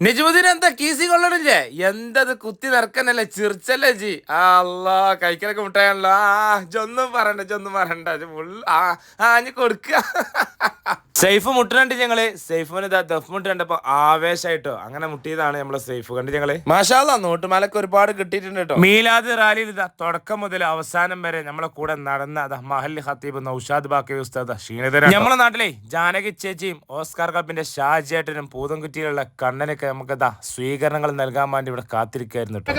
നിജമുദ്ദീൻ എന്താ കീസി കൊള്ളണില്ലേ? എന്തത് കുത്തി നിറക്കനല്ലേ ചിറിച്ചല്ലേ ജി? ആ അല്ലാ കഴിക്കലൊക്കെ മുട്ടായാണല്ലോ. ആ ജൊന്നും പറയണ്ട ജൊന്നും പറയണ്ട. full- ആ ആ ഞാൻ കൊടുക്കുക സേഫ് മുട്ടണുണ്ട് ഞങ്ങൾ. സേഫിന് ദഫ് മുട്ട കണ്ടപ്പോ ആവേശമായിട്ടോ അങ്ങനെ മുട്ടിയതാണ് നമ്മളെ സേഫ് കണ്ട് ഞങ്ങൾ? മാഷാല്ല നോട്ടുമാലൊക്കെ ഒരുപാട് കിട്ടിയിട്ടുണ്ട് കേട്ടോ. മീലാദ് റാലിയിൽ ഇതാ തുടക്കം മുതൽ അവസാനം വരെ നമ്മളെ കൂടെ നടന്ന അതാ മഹൽ ഹത്തീബ് നൌഷാദ് ബാക്കി ഉസ്താദ് ക്ഷീണിതരാണ് നമ്മളെ നാട്ടിലെ ജാനകി ചേച്ചിയും ഓസ്കാർ കപ്പിന്റെ ഷാജിയേട്ടനും പൂതംകുറ്റിയിലുള്ള കണ്ണനൊക്കെ നമുക്ക് ഇതാ സ്വീകരണങ്ങൾ നൽകാൻ വേണ്ടി ഇവിടെ കാത്തിരിക്കായിരുന്നു കേട്ടോ.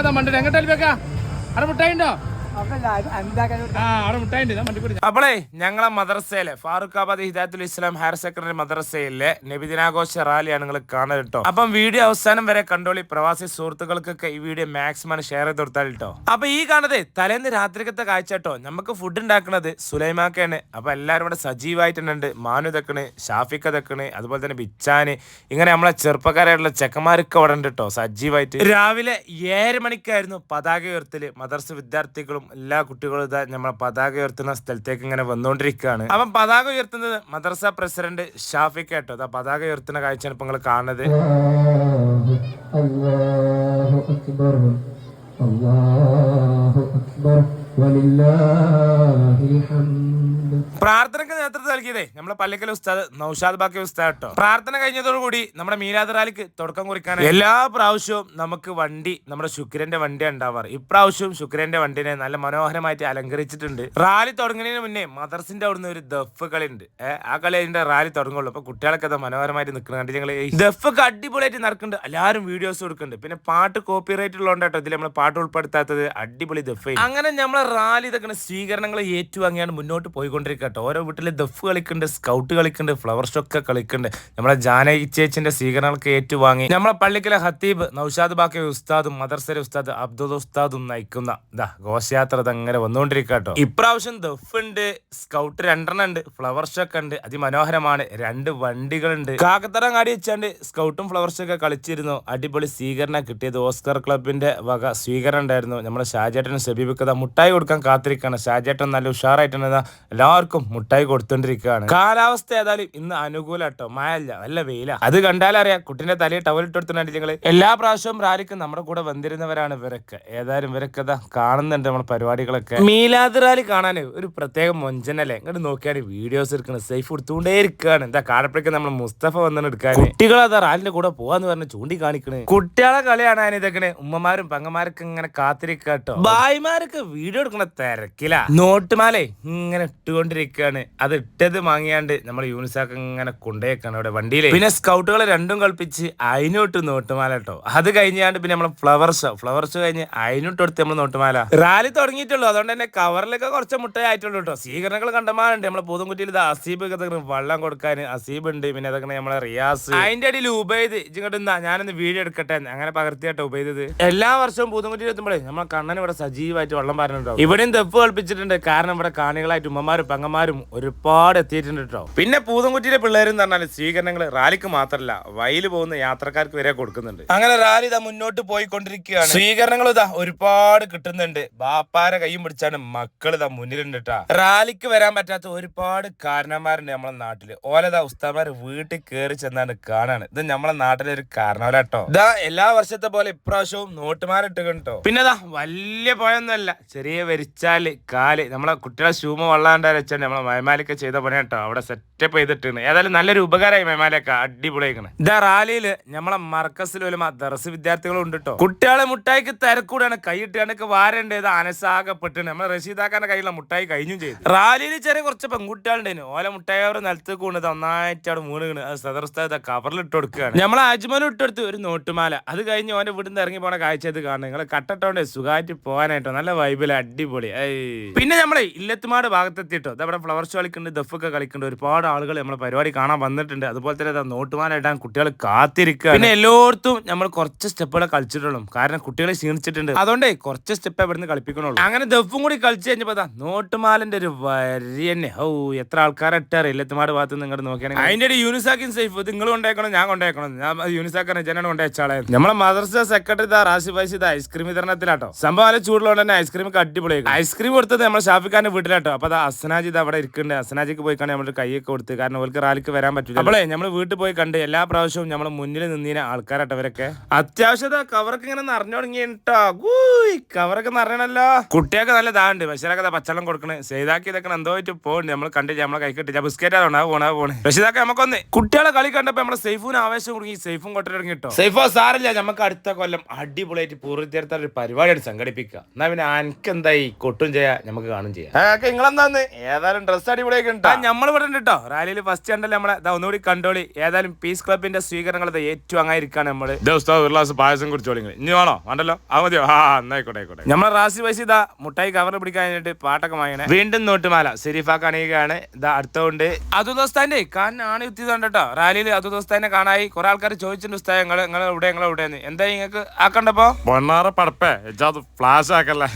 അപ്പോളേ ഞങ്ങളെ മദ്രസയിലെ ഫാറൂഖാബാദ് ഹിദായത്തുൽ ഇസ്ലാം ഹയർ സെക്കൻഡറി മദ്രസയിലെ നബിദിനാഘോഷ റാലിയാണ് നിങ്ങൾ കാണുന്നത് കേട്ടോ അപ്പം വീഡിയോ അവസാനം വരെ കണ്ടോളി പ്രവാസി സുഹൃത്തുക്കൾക്കൊക്കെ ഈ വീഡിയോ മാക്സിമം ഷെയർ ചെയ്ത് കൊടുത്താൽ കേട്ടോ അപ്പൊ ഈ കാണുന്നത് തലേന്ന് രാത്രിക്കത്തെ കാഴ്ച കേട്ടോ നമുക്ക് ഫുഡ് ഉണ്ടാക്കുന്നത് സുലൈമാക്കയാണ് അപ്പൊ എല്ലാവരും ഇവിടെ സജീവായിട്ടുണ്ട്. മാനു തെക്കണ് ഷാഫിക്ക തെക്കണ് അതുപോലെ തന്നെ ബിച്ചാന്. ഇങ്ങനെ നമ്മളെ ചെറുപ്പക്കാരായിട്ടുള്ള ചെക്കന്മാരൊക്കെ അവിടെ ഉണ്ട് കേട്ടോ സജീവായിട്ട്. രാവിലെ ഏഴ് മണിക്കായിരുന്നു പതാക ഉയർത്തൽ. മദർസ വിദ്യാർത്ഥികളും എല്ലാവരും എല്ലാ കുട്ടികളും ഇതാ നമ്മളെ പതാക ഉയർത്തുന്ന സ്ഥലത്തേക്ക് ഇങ്ങനെ വന്നുകൊണ്ടിരിക്കുകയാണ് അപ്പം പതാക ഉയർത്തുന്നത് മദ്രസ പ്രസിഡന്റ് ഷാഫിക്ക് കേട്ടോ. അതാ പതാക ഉയർത്തുന്ന കാഴ്ചയാണ് ഇപ്പൊ നിങ്ങൾ കാണുന്നത്. അള്ളാഹു അക്ബർ. അള്ളാഹു അക്ബർ. പ്രാർത്ഥനയ്ക്ക് നേതൃത്വം നൽകിയതേ നമ്മുടെ പള്ളിക്കൽ ഉസ്താദ് നൌഷാദ് ബാക്കി ഉസ്താദ് കേട്ടോ പ്രാർത്ഥന കഴിഞ്ഞതോടുകൂടി നമ്മുടെ മീരാദ് റാലിക്ക് തുടക്കം കുറിക്കാൻ എല്ലാ പ്രാവശ്യവും നമുക്ക് വണ്ടി നമ്മുടെ ശുക്രന്റെ വണ്ടി ഉണ്ടാവാറ്. ഇപ്രാവശ്യവും ശുക്രന്റെ വണ്ടിനെ നല്ല മനോഹരമായിട്ട് അലങ്കരിച്ചിട്ടുണ്ട്. റാലി തുടങ്ങുന്നതിന് മുന്നേ മദർസിന്റെ അവിടുന്ന് ഒരു ദഫ് കളി ഉണ്ട് ആ കളി അതിന്റെ റാലി തുടങ്ങുള്ളൂ. അപ്പൊ കുട്ടികളൊക്കെ അത് മനോഹരമായിട്ട് നിൽക്കുന്ന കണ്ടി ഞങ്ങൾ ദഫ് ഒക്കെ അടിപൊളിയായിട്ട് നടക്കുന്നുണ്ട്. എല്ലാവരും വീഡിയോസ് കൊടുക്കുന്നുണ്ട്. പിന്നെ പാട്ട് കോപ്പി റൈറ്റ് ഉള്ളതുകൊണ്ട് കേട്ടോ ഇതിൽ നമ്മൾ പാട്ട് ഉൾപ്പെടുത്താത്തത് അടിപൊളി ദഫ് അങ്ങനെ നമ്മളെ റാലി ഇതൊക്കെ സ്വീകരണങ്ങൾ ഏറ്റുവാങ്ങിയാണ് മുന്നോട്ട് പോയിക്കൊണ്ടിരിക്കുക കേട്ടോ. ഓരോ വീട്ടിൽ ദഫ് കളിക്കുന്നുണ്ട് സ്കൗട്ട് കളിക്കുന്നുണ്ട് ഫ്ലവർ ഷോക്ക് കളിക്കുന്നുണ്ട്. നമ്മളെ ജാനകി ചേച്ചിന്റെ സ്വീകരണങ്ങൾക്ക് ഏറ്റുവാങ്ങി. നമ്മളെ പള്ളിക്കലെ ഹത്തീബ് നൌഷാദ് ബാക്കി ഉസ്താദും മദർസര ഉസ്താദ് അബ്ദുൽ ഉസ്താദും നയിക്കുന്ന ഇതാ ഘോഷയാത്ര അങ്ങനെ വന്നുകൊണ്ടിരിക്കുക കേട്ടോ. ഇപ്രാവശ്യം ദഫ് ഉണ്ട് സ്കൗട്ട് രണ്ടെണ്ണം ഉണ്ട് ഫ്ലവർ ഷോക്ക് ഉണ്ട് അതിമനോഹരമാണ്. രണ്ട് വണ്ടികളുണ്ട്. കാക്കത്തറ കാടി വെച്ചാണ്ട് സ്കൗട്ടും ഫ്ലവർ ഷോക്ക് കളിച്ചിരുന്നു. അടിപൊളി സ്വീകരണം കിട്ടിയത് ഓസ്കർ ക്ലബിന്റെ വക സ്വീകരണം ഉണ്ടായിരുന്നു. നമ്മുടെ ഷാജേട്ടനും സബീബിക്കഥ മുട്ടായി കൊടുക്കാൻ കാത്തിരിക്കുകയാണ്. ഷാജേട്ടൻ നല്ല ഉഷാറായിട്ടുണ്ട് ഇതാ എല്ലാവർക്കും മുട്ടായി കൊടുത്തോണ്ടിരിക്കുകയാണ്. കാലാവസ്ഥ ഏതായാലും ഇന്ന് അനുകൂല കേട്ടോ നല്ല വെയില. അത് കണ്ടാലറിയാം കുട്ടിന്റെ തലയിൽ ടവൽ ഇട്ടെടുത്തുണ്ട് എല്ലാ പ്രാവശ്യവും റാലിക്കും നമ്മുടെ കൂടെ വന്നിരുന്നവരാണ് ഇവരൊക്കെ. ഏതായാലും ഇവരൊക്കെ കാണുന്നുണ്ട് നമ്മുടെ പരിപാടികളൊക്കെ. മീലാദ് റാലി കാണാൻ ഒരു പ്രത്യേക മൊഞ്ചനല്ലേ? ഇങ്ങോട്ട് നോക്കിയാൽ വീഡിയോസ് എടുക്കുന്നത് സേഫ് കൊടുത്തുകൊണ്ടേ ഇരിക്കുകയാണ്. എന്താ കാണപ്പോഴേക്കും നമ്മൾ മുസ്തഫ വന്നു എടുക്കാൻ? കുട്ടികൾ അതാ റാലിന്റെ കൂടെ പോവാന്ന് പറഞ്ഞ് ചൂണ്ടി കാണിക്കണേ കുട്ടികളെ കളിയാണ് ഇതൊക്കെ ഉമ്മമാരും പെങ്ങന്മാരൊക്കെ ഇങ്ങനെ കാത്തിരിക്കാട്ടോ കേട്ടോ. ഭായിമാരൊക്കെ വീഡിയോ എടുക്കണ തിരക്കില. നോട്ടുമാലേ ഇങ്ങനെ ഇട്ടുകൊണ്ടിരിക്കുകയാണ് അത് ഇട്ടത് വാങ്ങിയാണ്ട് നമ്മൾ യൂണിസാക്ക് ഇങ്ങനെ കൊണ്ടേക്കാണ് ഇവിടെ വണ്ടിയിൽ പിന്നെ സ്കൗട്ടുകളെ രണ്ടും കളിപ്പിച്ച് അതിനോട്ട് നോട്ടുമാല കേട്ടോ അത് കഴിഞ്ഞാണ്ട് പിന്നെ നമ്മളെ ഫ്ലവർ ഷോ ഫ്ലവർ ഷോ കഴിഞ്ഞ് അതിനോട്ട് കൊടുത്ത് നമ്മൾ നോട്ടുമാല. റാലി തുടങ്ങിയിട്ടുള്ളൂ. അതുകൊണ്ട് തന്നെ കവറിലൊക്കെ കുറച്ച് മുട്ടയായിട്ടുള്ളൂ കേട്ടോ സ്വീകരണങ്ങൾ കണ്ടമാനുണ്ട്. നമ്മളെ പൂതംകുറ്റിയിൽ ഇത് അസീബ് വള്ളം കൊടുക്കാൻ അസീബ് ഉണ്ട് പിന്നെ അതൊക്കെ നമ്മളെ റിയാസ്. അതിന്റെ അടിയിൽ ഉബൈദ്. ഇങ്ങോട്ട് എന്താ ഞാനൊന്ന് വീഡിയോ എടുക്കട്ടെ. അങ്ങനെ പകർത്തിയാട്ടോ ഉബൈദ് എല്ലാ വർഷവും പൂതംകുറ്റിയിൽ എത്തുമ്പോഴേ നമ്മളെ കണ്ണൻ ഇവിടെ സജീവമായിട്ട് വെള്ളം പാരുന്നുണ്ടോ ഇവിടെയും തെപ്പ് കളിപ്പിച്ചിട്ടുണ്ട്. കാരണം ഇവിടെ കാണികളായിട്ട് ഉമ്മമാരും പെങ്ങന്മാരും ഒരുപാട് എത്തിയിട്ടുണ്ട് കേട്ടോ പിന്നെ പൂതംകുറ്റിയിലെ പിള്ളേരും എന്ന് പറഞ്ഞാൽ സ്വീകരണങ്ങൾ റാലിക്ക് മാത്രമല്ല വയൽ പോകുന്ന യാത്രക്കാർക്ക് വരെ കൊടുക്കുന്നുണ്ട്. അങ്ങനെ റാലി ഇതാ മുന്നോട്ട് പോയിക്കൊണ്ടിരിക്കുകയാണ്. സ്വീകരണങ്ങൾ ഇതാ ഒരുപാട് കിട്ടുന്നുണ്ട്. ബാപ്പാരെ കൈയും പിടിച്ചാണ് മക്കൾ ഇതാ മുന്നിലുണ്ട് കേട്ടാ റാലിക്ക് വരാൻ പറ്റാത്ത ഒരുപാട് കാരണന്മാരുണ്ട് നമ്മളെ നാട്ടിൽ. ഓലതാ ഉസ്താമാര് വീട്ടിൽ കയറി ചെന്നാണ് കാണാണ്. ഇത് നമ്മളെ നാട്ടിലെ ഒരു കാരണവരാട്ടോ ഇതാ എല്ലാ വർഷത്തെ പോലെ ഇപ്രാവശ്യവും നോട്ടുമാരിട്ട് കേട്ടോ പിന്നെ വലിയ പോയൊന്നുമല്ല. ചെറിയ വരിച്ചാൽ കാൽ. നമ്മളെ കുട്ടികളെ ഷൂമ വള്ളാണ്ടാ വെച്ചാൽ നമ്മളെ മയമാലൊക്കെ ചെയ്ത പണി കേട്ടോ അവിടെ സെറ്റപ്പ് ചെയ്തിട്ടുണ്ട് ഏതായാലും നല്ലൊരു ഉപകാരമായി മയമാലൊക്കെ അടിപൊളിയാക്കണേ ഇതാ റാലിയിൽ നമ്മളെ മർക്കസിൽ ഒരു ദർസ് വിദ്യാർത്ഥികളും ഉണ്ട് കേട്ടോ കുട്ടികളെ മുട്ടായിക്ക് തിരക്കൂടാണ്. കൈയിട്ട് വാരണ്ട്. ഇത് അനസാകപ്പെട്ട് നമ്മളെ റഷീദാക്കാന്റെ കയ്യിലുള്ള മുട്ടായി കഴിഞ്ഞും ചെയ്തു. റാലിയിൽ ചെറിയ കുറച്ച് പെൺകുട്ടികളുണ്ടായിരുന്നു. ഓല മുട്ടായി അവർ നിലത്ത് കൂണത് ഒന്നായിട്ട് അവിടെ മൂണുകണ് അത് സദർസ്ഥാ കവറിൽ ഇട്ട് കൊടുക്കുകയാണ് നമ്മളെ അജ്മലും ഇട്ടെടുത്ത് ഒരു നോട്ടുമാല. അത് കഴിഞ്ഞ് ഓന്റെ വീട്ടിൽ ഇറങ്ങി പോണ കാഴ്ച ഇത് കാണുന്നത് നിങ്ങൾ കട്ടട്ടോണ്ട് സുഖമായിട്ട് പോകാനായിട്ടോ. നല്ല വൈബിൽ അടിപൊളി. പിന്നെ നമ്മളെ ഇല്ലത്തുമാട് ഭാഗത്തെത്തിയിട്ടോ അവിടെ ഫ്ലവർ ഷോ കളിക്കുന്നുണ്ട് ദഫൊക്കെ കളിക്കുന്നുണ്ട്. ഒരുപാട് ആളുകൾ നമ്മളെ പരിപാടി കാണാൻ വന്നിട്ടുണ്ട്. അതുപോലെ തന്നെ ഇടാൻ കുട്ടികൾ കാത്തിരിക്കുക പിന്നെ എല്ലായിടത്തും നമ്മൾ കുറച്ച് സ്റ്റെപ്പുകളെ കളിച്ചിട്ടുള്ളൂ. കാരണം കുട്ടികളെ ക്ഷീണിച്ചിട്ടുണ്ട്. അതുകൊണ്ട് കുറച്ച് സ്റ്റെപ്പ് ഇവിടുന്ന് കളിപ്പിക്കണുള്ളൂ. അങ്ങനെ ദഫും കൂടി കളിച്ചു കഴിഞ്ഞപ്പോ നോട്ടുമാലിന്റെ ഒരു വരി തന്നെ. ഓ എത്ര ആൾക്കാരെ ഇട്ടാറ് ഇല്ലത്തുമാട് ഭാഗത്ത് നിങ്ങൾ നോക്കിയാണെങ്കിൽ. അതിന്റെ ഒരു യൂണിസാക്കിൻ സേഫ് നിങ്ങൾ കൊണ്ടേക്കണം ഞാൻ കൊണ്ടേക്കണം? ഞാൻ യൂണിസാക്കാൻ ജനാണ് കൊണ്ടേച്ചാളെ. നമ്മളെ മദർസ സെക്രട്ടറി ദാ ഫൈസി ദാ ഐസ്ക്രീം വിതരണത്തിലാട്ടോ. സംഭവം ചൂടുള്ളതുകൊണ്ട് തന്നെ ഐസ്ക്രീം ഒക്കെ അടിപൊളിയായി ഐസ്ക്രീം കൊടുത്തത് നമ്മുടെ ഷാഫിഖാന്റെ വീട്ടിലാട്ടോ. അപ്പൊ അത് അസനാജി ഇത് അവിടെ ഇരിക്കുന്നുണ്ട് അസനാജിക്ക് പോയി കണ്ട് നമ്മൾ കൈയൊക്കെ കൊടുത്ത്. കാരണം അവർക്ക് റാലിക്ക് വരാൻ പറ്റില്ല നമ്മളെ നമ്മൾ വീട്ടിൽ പോയി കണ്ട് എല്ലാ പ്രാവശ്യവും നമ്മൾ മുന്നിൽ നിന്നീന ആൾക്കാരാട്ടോ അവരൊക്കെ അത്യാവശ്യത കവറൊക്കെ ഇങ്ങനെ നിറഞ്ഞു തുടങ്ങിട്ടോ കവറൊക്കെ നിറയണല്ലോ. കുട്ടിയൊക്കെ നല്ല ഇതാണ്ട് ബഷീറൊക്കെ പച്ചവെള്ളം കൊടുക്കണേ. സേതാക്കി ഇതൊക്കെ എന്തോ ആയിട്ട് പോകുന്നുണ്ട് നമ്മൾ കണ്ടില്ല നമ്മളെ കൈ കിട്ടില്ല ബിസ്ക്കറ്റ് ആണോ പോണാ പോണേ. ബഷീദാക്ക നമുക്കൊന്ന് കുട്ടികളെ കളി കണ്ടപ്പോ നമ്മളെ സേഫൂന് ആവേശം കൊടുക്കി സേഫും കൊട്ടി തുടങ്ങി കേട്ടോ സേഫോ സാറില്ല. നമുക്ക് അടുത്ത കൊല്ലം അടിപൊളിയായിട്ട് പൂർത്തിയെടുത്ത ഒരു പരിപാടിയായിട്ട് സംഘടിപ്പിക്കുക. എന്നാ പിന്നെ അനക്ക് എന്തായി കൊട്ടും ചെയ്യാ നമുക്ക് കാണും ചെയ്യാം. നിങ്ങളെന്താന്ന്? ഏതായാലും ഡ്രസ് അടിപൊളിയൊക്കെ ഉണ്ട് നമ്മൾ ഇവിടെ ഉണ്ട് കേട്ടോ റാലിയിൽ ഫസ്റ്റ് കണ്ടല്ലേ നമ്മളെ? ദാ ഒന്നുകൂടി കണ്ടോളി. ഏതായാലും പീസ് ക്ലബിന്റെ സ്വീകരണങ്ങൾ ഏറ്റവും അങ്ങായിരിക്കാണ് നമ്മൾ. ദിവസം ഒരു ഗ്ലാസ് പായസം കുടിച്ചോളി. ഇനി വേണോ? വേണ്ടല്ലോ? ആ മതിയോ? ആ എന്നായിക്കോട്ടെ ആയിക്കോട്ടെ നമ്മളെ റാസി പൈസ ഇതാ മുട്ടായി കവർ പിടിക്കാൻ കഴിഞ്ഞിട്ട് പാട്ടൊക്കെ വാങ്ങണേ വീണ്ടും നോട്ടുമാല. സിരിഫാക്ക് അണിയുകയാണ് ഇതാ അടുത്തോണ്ട് അതു ദോസ്താന്റെ കാനാണ് എത്തിയതുകൊണ്ട് കേട്ടോ റാലിയിൽ അതു ദോസ്താനെ കാണായി. കുറെ ആൾക്കാർ ചോദിച്ചിട്ടുണ്ട് ഉസ്താദ് നിങ്ങൾ നിങ്ങൾ എവിടെ ഞങ്ങൾ എവിടെ എന്താ നിങ്ങൾക്ക് ആക്കണ്ടപ്പോ പൊണ്ണാറ പടപ്പേ. ഫ്ലാഷ് ആക്കല്ലേ.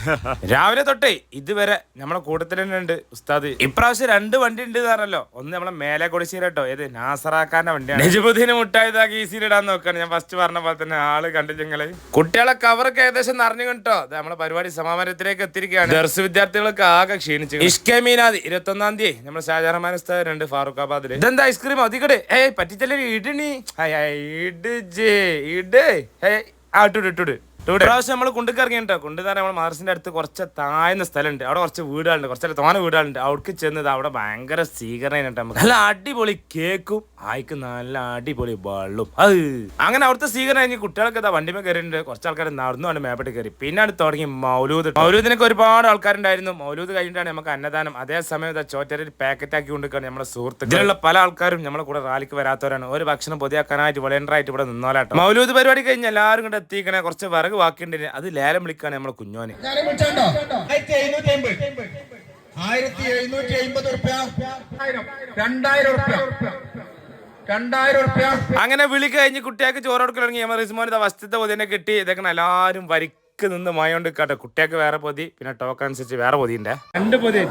രാവിലെ തൊട്ടേ ഇതുവരെ നമ്മളെ കൂട്ടത്തിൽ തന്നെ ഉണ്ട് ഉസ്താദ്. ഇപ്രാവശ്യം രണ്ട് വണ്ടി ഉണ്ട് പറഞ്ഞല്ലോ. ഒന്ന് നമ്മളെ മേലെ കൊടുശ്ശേരി കേട്ടോ. ഏത്? നാസറാക്കാന്റെ വണ്ടിയാണ്. നിജബുദ്ദീന് മുട്ടായതാക്കി ഈ ഈസിയിലിടാൻ നോക്കാണ്. ഞാൻ ഫസ്റ്റ് പറഞ്ഞ പോലെ തന്നെ ആൾ കണ്ടില്ലെങ്കിൽ കുട്ടികളെ കവറൊക്കെ ഏകദേശം നിറഞ്ഞു കേട്ടോ നമ്മളെ പരിപാടി സമാപനത്തിലേക്ക് എത്തിയിരിക്കുകയാണ്. ദർശ വിദ്യാർത്ഥികൾക്ക് ആകെ ക്ഷീണിച്ചു ഇഷ്കെ മീനാദി ഇരുപത്തി ഒന്നാം തീയതി നമ്മുടെ ഷാജാറഹ്മാൻ ഉസ്താദ് ഉണ്ട് ഫാറൂഖാബാദിൽ. ഇതെന്താ ഐസ്ക്രീം അതികട് ഏയ് പറ്റിച്ചല്ലേ ഇടണി ഇട് ജേ ഇട്. ഹേ ആ ഇട്ടു ഇട്ടുട് പ്രാവശ്യം നമ്മൾ കുണ്ടിക്കിറങ്ങിട്ടോ തന്നെ നമ്മൾ മദർസിന്റെ അടുത്ത് കുറച്ച് താഴ്ന്ന സ്ഥലമുണ്ട്. അവിടെ കുറച്ച് വീടുകളുണ്ട്. കുറച്ച് തോന വീടുകളുണ്ട്. അവിടേക്ക് ചെന്നത് അവിടെ ഭയങ്കര സ്വീകരണം നമുക്ക് നല്ല അടിപൊളി കേക്കും. ആയിക്ക് നല്ല അടിപൊളി അത് അങ്ങനെ അവിടുത്തെ സ്വീകരണം കഴിഞ്ഞ് കുട്ടികൾക്ക് ഇതാ വണ്ടിമേ കയറിയിട്ടുണ്ട്. കുറച്ച് ആൾക്കാർ നടന്നു കൊണ്ട് മേപ്പെട്ട് കയറി. പിന്നെ അടുത്ത് തുടങ്ങി മൗലൂദ്. മൗലൂദിനൊക്കെ ഒരുപാട് ആൾക്കാരുണ്ടായിരുന്നു. മൗലൂദ് കഴിഞ്ഞിട്ടാണ് നമുക്ക് അന്നദാനം. അതേസമയം ഇതാ ചോറ്റരിൽ പാക്കറ്റ് ആക്കി കൊണ്ടിരിക്കുകയാണ് നമ്മുടെ സുഹൃത്തുക്കൾ. ഇതിലുള്ള പല ആൾക്കാരും നമ്മളെ കൂടെ റാലിക്ക് വരാത്തവരാണ്. ഒരു ഭക്ഷണം പൊതിയാക്കാനായിട്ട് വളണ്ടറായിട്ട് ഇവിടെ നിന്നോലാട്ടോ. മൗലൂദ് പരിപാടി കഴിഞ്ഞ് എല്ലാവരും കൂടെ എത്തിക്കണേ. കുറച്ച് വിറക് ബാക്കിയുണ്ട്. അത് ലേലം വിളിക്കാണ് നമ്മളെ കുഞ്ഞോനെ. ആയിരത്തി എഴുന്നൂറ്റി അമ്പത്. രൂപ രണ്ടായിരം റുപ്യ അങ്ങനെ വിളി കഴിഞ്ഞ് കുട്ടിയാൾക്ക് ചോറ് കൊടുക്കലിറങ്ങി റിസ്മോൻ ഇതാ വസ്തുത്തെ പൊതിനെ കിട്ടി. ഇതൊക്കെ എല്ലാവരും വരിക്ക്. നിന്ന് മായോണ്ട് കേട്ടോ. കുട്ടിയൊക്കെ വേറെ പൊതി പിന്നെ ടോക്കൺ അനുസരിച്ച് വേറെ പൊതിന്റെ രണ്ട് പൊതി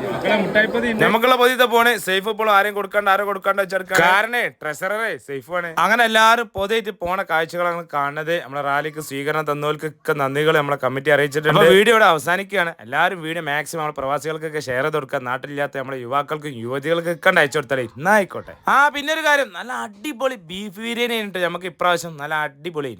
നമുക്കുള്ള പൊതി പോണ് പോണേ. സേഫ് ഇപ്പോൾ ആരെയും കൊടുക്കാണ്ട് ആരും കൊടുക്കാണ്ട് വെച്ചെടുക്കാം കാരണേ ട്രഷററെ സേഫ് ആണ്. അങ്ങനെ എല്ലാവരും പൊതിയിട്ട് പോണ കാഴ്ചകളാണ് കാണുന്നത്. നമ്മളെ റാലിക്ക് സ്വീകരണം തന്നവർക്കൊക്കെ നന്ദികൾ നമ്മളെ കമ്മിറ്റി അറിയിച്ചിട്ടുണ്ട്. വീഡിയോ ഇവിടെ അവസാനിക്കുകയാണ്. എല്ലാവരും വീഡിയോ മാക്സിമം നമ്മുടെ പ്രവാസികൾക്കൊക്കെ ഷെയർ ചെയ്ത് കൊടുക്കുക നാട്ടിലില്ലാത്ത നമ്മുടെ യുവാക്കൾക്കും യുവതികൾക്കൊക്കെ ഉണ്ട് അയച്ചു കൊടുത്താലേ ഇന്നായിക്കോട്ടെ. ആ പിന്നെ ഒരു കാര്യം. നല്ല അടിപൊളി ബീഫ് ബിരിയാണി ഉണ്ട്. നമുക്ക് ഇപ്രാവശ്യം നല്ല അടിപൊളി